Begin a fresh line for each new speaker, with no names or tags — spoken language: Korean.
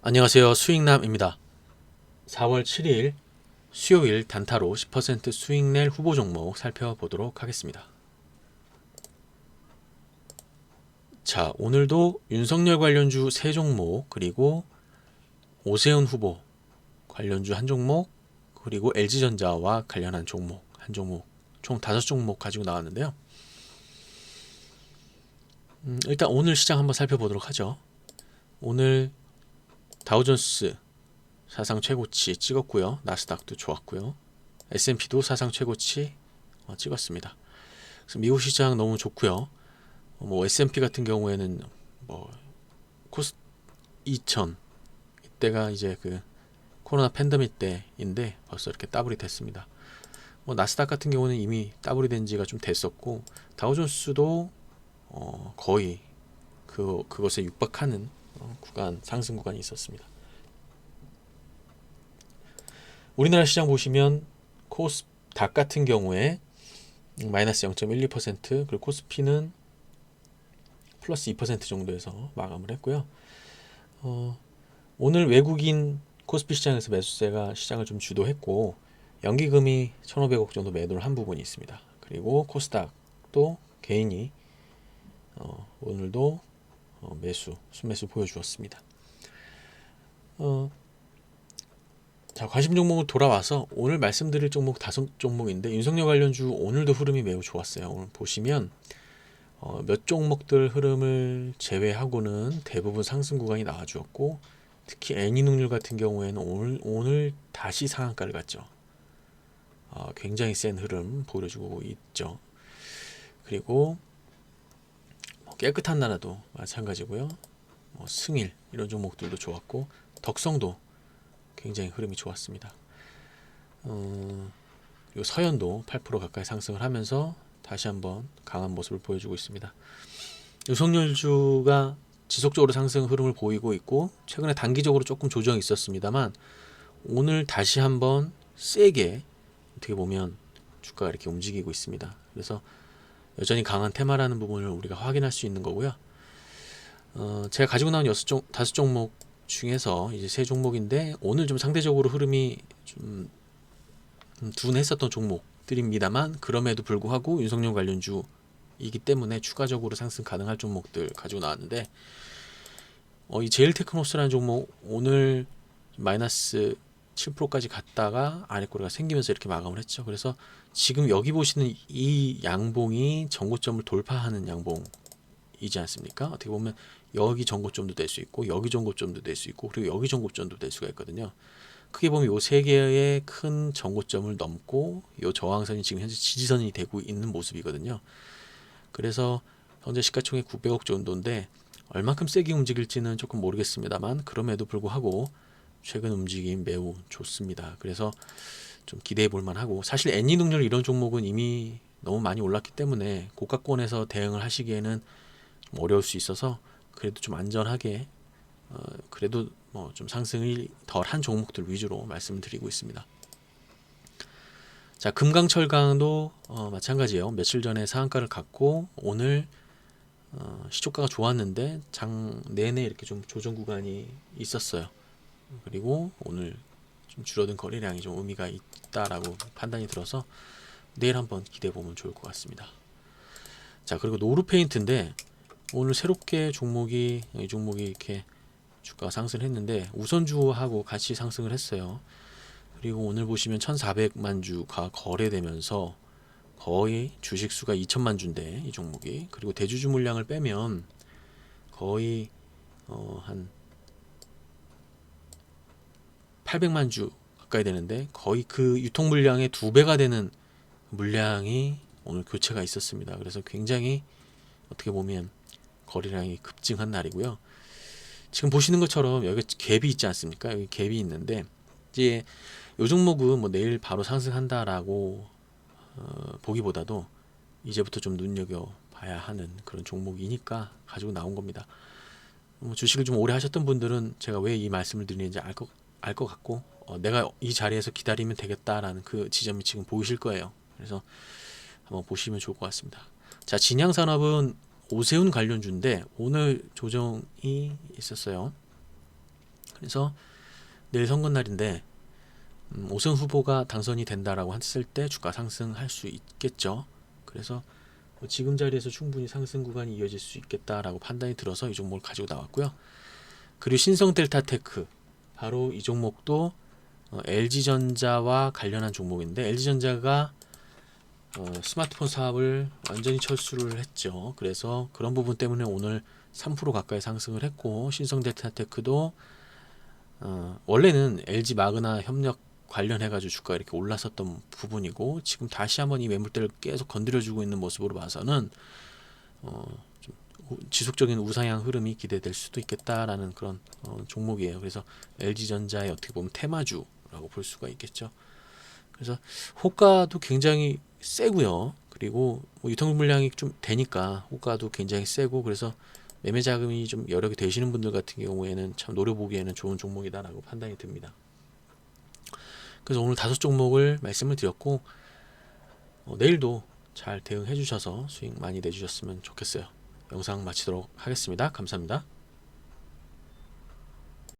안녕하세요. 수익남입니다. 4월 7일 수요일 단타로 10% 수익 낼 후보 종목 살펴보도록 하겠습니다. 자, 오늘도 윤석열 관련주 세 종목 그리고 오세훈 후보 관련주 한 종목 그리고 LG전자와 관련한 종목 한 종목 총 다섯 종목 가지고 나왔는데요. 음, 일단 오늘 시장 한번 살펴보도록 하죠. 오늘 다우존스 사상 최고치 찍었고요. 나스닥도 좋았고요. S&P도 사상 최고치 어, 찍었습니다. 그래서 미국 시장 너무 좋고요. 어, 뭐 S&P 같은 경우에는 뭐 코스 2000 이때가 이제 그 코로나 팬데믹 때인데 벌써 이렇게 더블이 됐습니다. 뭐 나스닥 같은 경우는 이미 더블이 된 지가 좀 됐었고 다우존스도 어, 거의 그 그것에 육박하는 어, 구간 상승 구간이 있었습니다. 우리나라 시장 보시면 코스 닥 같은 경우에 마이너스 0.12% 그리고 코스피는 플러스 2% 정도에서 마감을 했고요. 어, 오늘 외국인 코스피 시장에서 매수세가 시장을 좀 주도했고 연기금이 1,500억 정도 매도를 한 부분이 있습니다. 그리고 코스닥도 개인이 어, 오늘도 어, 매수, 순매수 보여주었습니다. 어, 자 관심 종목을 돌아와서 오늘 말씀드릴 종목 다섯 종목인데 윤석열 관련주 오늘도 흐름이 매우 좋았어요. 오늘 보시면 어, 몇 종목들 흐름을 제외하고는 대부분 상승 구간이 나와주었고 특히 애니능률 같은 경우에는 오늘 오늘 다시 상한가를 갔죠. 어, 굉장히 센 흐름 보여주고 있죠. 그리고 뭐 깨끗한 나라도 마찬가지고요. 뭐 승일 이런 종목들도 좋았고 덕성도 굉장히 흐름이 좋았습니다. 어, 그리고 서현도 8% 가까이 상승을 하면서 다시 한번 강한 모습을 보여주고 있습니다. 유성열주가 지속적으로 상승 흐름을 보이고 있고 최근에 단기적으로 조금 조정이 있었습니다만 오늘 다시 한번 세게 어떻게 보면 주가가 이렇게 움직이고 있습니다. 그래서 여전히 강한 테마라는 부분을 우리가 확인할 수 있는 거고요. 어, 제가 가지고 나온 여섯 종 다섯 종목 중에서 이제 세 종목인데 오늘 좀 상대적으로 흐름이 좀 음, 둔했었던 종목들입니다만 그럼에도 불구하고 윤석열 관련주이기 때문에 추가적으로 상승 가능할 종목들 가지고 나왔는데 어, 이 제일 테크노스라는 종목 오늘 마이너스 7%까지 갔다가 아래꼬리가 생기면서 이렇게 마감을 했죠. 그래서 지금 여기 보시는 이 양봉이 전고점을 돌파하는 양봉이지 않습니까? 어떻게 보면 여기 전고점도 될 수 있고 여기 전고점도 될 수 있고 그리고 여기 전고점도 될 수가 있거든요. 크게 보면 요 세 개의 큰 전고점을 넘고 요 저항선이 지금 현재 지지선이 되고 있는 모습이거든요. 그래서 현재 시가총액 900억 정도인데 얼만큼 세게 움직일지는 조금 모르겠습니다만 그럼에도 불구하고 최근 움직임 매우 좋습니다. 그래서 좀 기대해 볼 만하고 사실 애니 능률 이런 종목은 이미 너무 많이 올랐기 때문에 고가권에서 대응을 하시기에는 좀 어려울 수 있어서 그래도 좀 안전하게 어, 그래도 뭐 좀 상승이 덜한 종목들 위주로 말씀을 드리고 있습니다. 자 금강철강도 어, 마찬가지예요. 며칠 전에 상한가를 갖고 오늘 어, 시초가가 좋았는데 장 내내 이렇게 좀 조정 구간이 있었어요. 그리고 오늘 좀 줄어든 거래량이 좀 의미가 있다라고 판단이 들어서 내일 한번 기대해 보면 좋을 것 같습니다. 자 그리고 노루페인트인데 오늘 새롭게 종목이 이 종목이 이렇게 주가 상승했는데 우선주하고 같이 상승을 했어요. 그리고 오늘 보시면 1,400만 주가 거래되면서 거의 주식 수가 2천만 주인데 이 종목이 그리고 대주주 물량을 빼면 거의 어, 한 800만 주 가까이 되는데 거의 그 유통 물량의 두 배가 되는 물량이 오늘 교체가 있었습니다. 그래서 굉장히 어떻게 보면 거래량이 급증한 날이고요. 지금 보시는 것처럼 여기 갭이 있지 않습니까? 여기 갭이 있는데 이제 요 종목은 뭐 내일 바로 상승한다라고 어, 보기보다도 이제부터 좀 눈여겨 봐야 하는 그런 종목이니까 가지고 나온 겁니다. 뭐 주식을 좀 오래 하셨던 분들은 제가 왜 이 말씀을 드리는지 알 것 알 것 같고 어, 내가 이 자리에서 기다리면 되겠다라는 그 지점이 지금 보이실 거예요. 그래서 한번 보시면 좋을 것 같습니다. 자, 진양산업은 오세훈 관련주인데 오늘 조정이 있었어요. 그래서 내일 선거 날인데 음, 오선 후보가 당선이 된다라고 했을 때 주가 상승할 수 있겠죠. 그래서 뭐 지금 자리에서 충분히 상승 구간이 이어질 수 있겠다라고 판단이 들어서 이 종목을 가지고 나왔고요. 그리고 신성 델타테크 바로 이 종목도 어, LG전자와 관련한 종목인데 LG전자가 어, 스마트폰 사업을 완전히 철수를 했죠. 그래서 그런 부분 때문에 오늘 3% 가까이 상승을 했고 신성 델타테크도 어, 원래는 LG 마그나 협력 관련해가지고 주가가 이렇게 올랐었던 부분이고 지금 다시 한번 이 매물대를 계속 건드려주고 있는 모습으로 봐서는 어, 지속적인 우상향 흐름이 기대될 수도 있겠다라는 그런 어, 종목이에요. 그래서 LG전자의 어떻게 보면 테마주라고 볼 수가 있겠죠. 그래서 호가도 굉장히 세고요. 그리고 뭐 유통 물량이 좀 되니까 호가도 굉장히 세고 그래서 매매 자금이 좀 여력이 되시는 분들 같은 경우에는 참 노려보기에는 좋은 종목이다라고 판단이 듭니다. 그래서 오늘 다섯 종목을 말씀을 드렸고 어, 내일도 잘 대응해 주셔서 수익 많이 내주셨으면 좋겠어요. 영상 마치도록 하겠습니다. 감사합니다.